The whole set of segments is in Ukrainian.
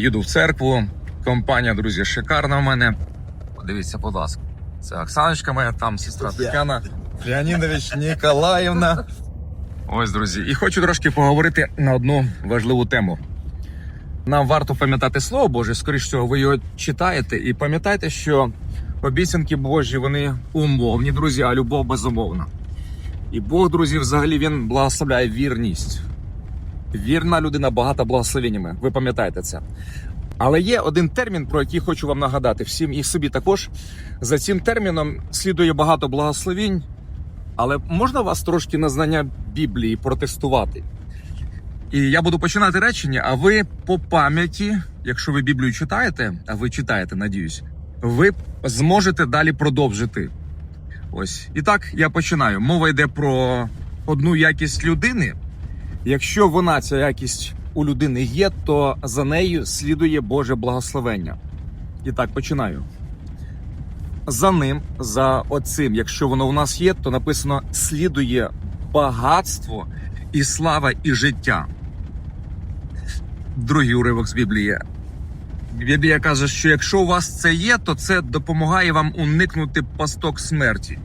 Їду в церкву. Компанія, друзі, шикарна в мене. Подивіться, будь ласка. Це Оксаночка моя, там сестра Тетяна. Леонідович Ніколаївна. Ось, друзі, і хочу трошки поговорити на одну важливу тему. Нам варто пам'ятати Слово Боже, скоріш всього, ви його читаєте, і пам'ятайте, що обіцянки Божі вони умовні, друзі, а любов безумовна. І Бог, друзі, взагалі він благословляє вірність. Вірна людина багата благословеннями. Ви пам'ятаєте це. Але є один термін, про який хочу вам нагадати всім і собі також. За цим терміном слідує багато благословінь, але можна вас трошки на знання Біблії протестувати? І я буду починати речення, а ви по пам'яті, якщо ви Біблію читаєте, а ви читаєте, надіюсь, ви зможете далі продовжити. Ось. І так, я починаю. Мова йде про одну якість людини. Якщо вона, ця якість у людини є, то за нею слідує Боже благословення. І так, починаю. За ним, за оцим, якщо воно у нас є, то написано слідує багатство і слава, і життя. Другий уривок з Біблії. Біблія каже, що якщо у вас це є, то це допомагає вам уникнути пасток смерті.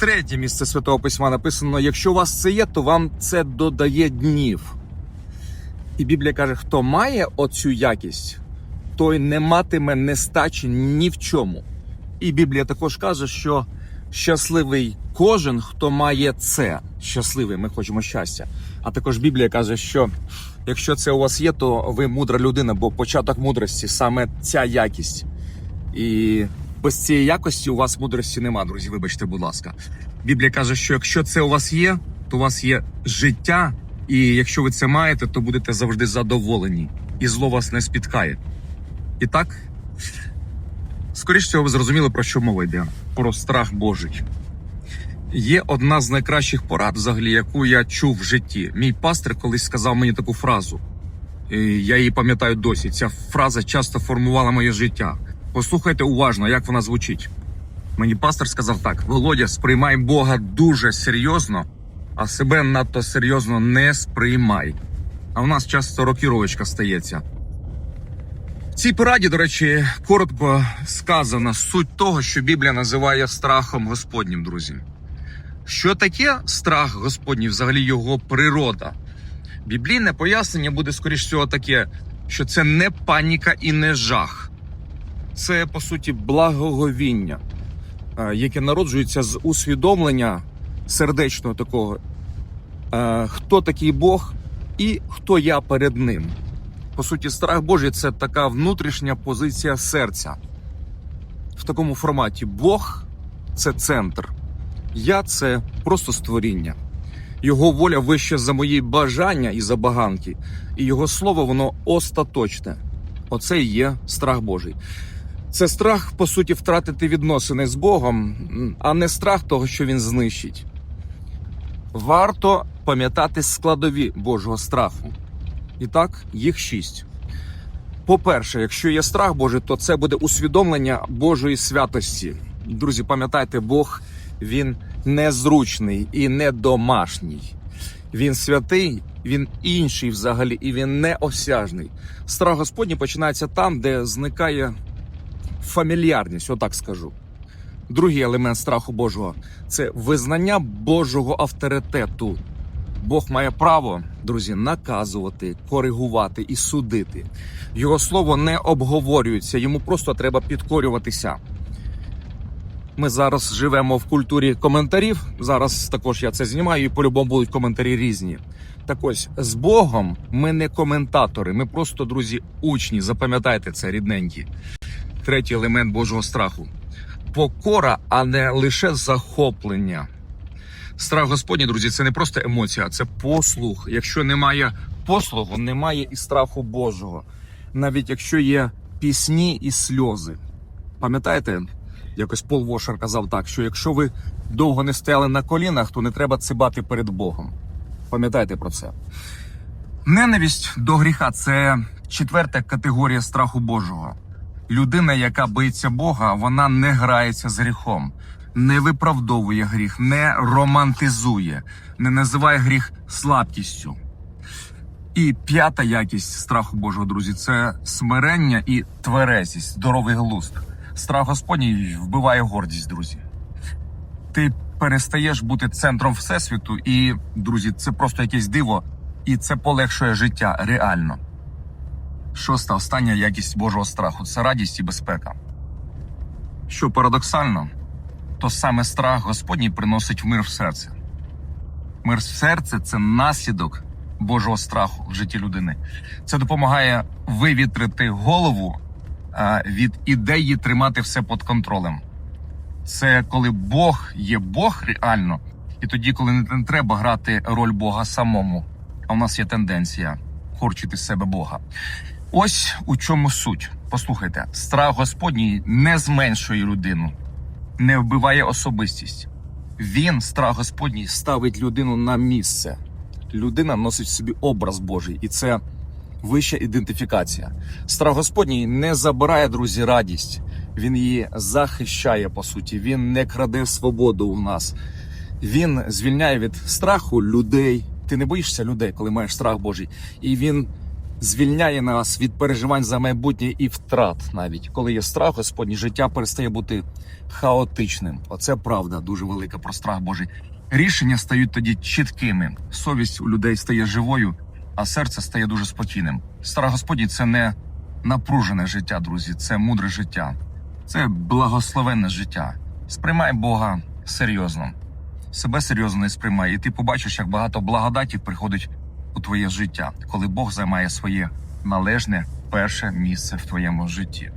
Третє місце Святого Письма написано: якщо у вас це є, то вам це додає днів. І Біблія каже, хто має оцю якість, той не матиме нестачі ні в чому. І Біблія також каже, що щасливий кожен, хто має це. Щасливий, ми хочемо щастя. А також Біблія каже, що якщо це у вас є, то ви мудра людина, бо початок мудрості саме ця якість. І без цієї якості у вас мудрості нема, друзі. Вибачте, будь ласка. Біблія каже, що якщо це у вас є, то у вас є життя, і якщо ви це маєте, то будете завжди задоволені, і зло вас не спіткає. І так, скоріш всього, ви зрозуміли, про що мова йде: про страх Божий. Є одна з найкращих порад, взагалі, яку я чув в житті. Мій пастир колись сказав мені таку фразу. Я її пам'ятаю досі. Ця фраза часто формувала моє життя. Послухайте уважно, як вона звучить. Мені пастор сказав так: Володя, сприймай Бога дуже серйозно, а себе надто серйозно не сприймай. А в нас часто рокіровочка стається. В цій пораді, до речі, коротко сказана суть того, що Біблія називає страхом Господнім, друзі. Що таке страх Господній, взагалі його природа? Біблійне пояснення буде, скоріш всього, таке, що це не паніка і не жах. Це, по суті, благоговіння, е, яке народжується з усвідомлення сердечного такого, е, хто такий Бог і хто я перед ним. По суті, страх Божий це така внутрішня позиція серця. В такому форматі Бог це центр. Я це просто створіння. Його воля вище за мої бажання і забаганки, і його слово воно остаточне. Оце і є страх Божий. Це страх, по суті, втратити відносини з Богом, а не страх того, що він знищить. Варто пам'ятати складові Божого страху. І так, їх шість. По-перше, якщо є страх Божий, то це буде усвідомлення Божої святості. Друзі, пам'ятайте, Бог він незручний і не домашній. Він святий, він інший взагалі, і він неосяжний. Страх Господній починається там, де зникає фамільярність, отак скажу. Другий елемент страху Божого це визнання Божого авторитету. Бог має право, друзі, наказувати, коригувати і судити. Його слово не обговорюється, йому просто треба підкорюватися. Ми зараз живемо в культурі коментарів. Зараз також я це знімаю, і по-любому будуть коментарі різні. Так ось з Богом ми не коментатори, ми просто друзі, учні. Запам'ятайте це рідненькі. Третій елемент Божого страху покора, а не лише захоплення. Страх Господній, друзі, це не просто емоція, це послух. Якщо немає послугу, немає і страху Божого. Навіть якщо є пісні і сльози. Пам'ятаєте, якось Пол Вошер казав так, що якщо ви довго не стояли на колінах, то не треба цибати перед Богом. Пам'ятайте про це. Ненависть до гріха це четверта категорія страху Божого. Людина, яка боїться Бога, вона не грається з гріхом, не виправдовує гріх, не романтизує, не називає гріх слабкістю. І п'ята якість страху Божого, друзі, це смирення і тверезість, здоровий глузд. Страх Господній вбиває гордість, друзі. Ти перестаєш бути центром всесвіту, і, друзі, це просто якесь диво, і це полегшує життя реально. Шоста, остання якість Божого страху це радість і безпека. Що парадоксально, то саме страх Господній приносить мир в серце. Мир в серце це наслідок Божого страху в житті людини. Це допомагає вивітрити голову а, від ідеї тримати все під контролем. Це коли Бог є Бог реально, і тоді, коли не треба грати роль Бога самому. А в нас є тенденція корчити з себе Бога. Ось у чому суть. Послухайте, страх Господній не зменшує людину, не вбиває особистість. Він, страх Господній, ставить людину на місце. Людина носить в собі образ Божий, і це вища ідентифікація. Страх Господній не забирає, друзі, радість. Він її захищає по суті. Він не краде свободу у нас. Він звільняє від страху людей. Ти не боїшся людей, коли маєш страх Божий, і він звільняє нас від переживань за майбутнє і втрат, навіть коли є страх Господній, життя перестає бути хаотичним. Оце правда дуже велика про страх Божий. Рішення стають тоді чіткими. Совість у людей стає живою, а серце стає дуже спокійним. Страх Господній це не напружене життя, друзі, це мудре життя, це благословенне життя. Сприймай Бога серйозно, себе серйозно не сприймай, і ти побачиш, як багато благодаті приходить у твоє життя, коли Бог займає своє належне перше місце в твоєму житті.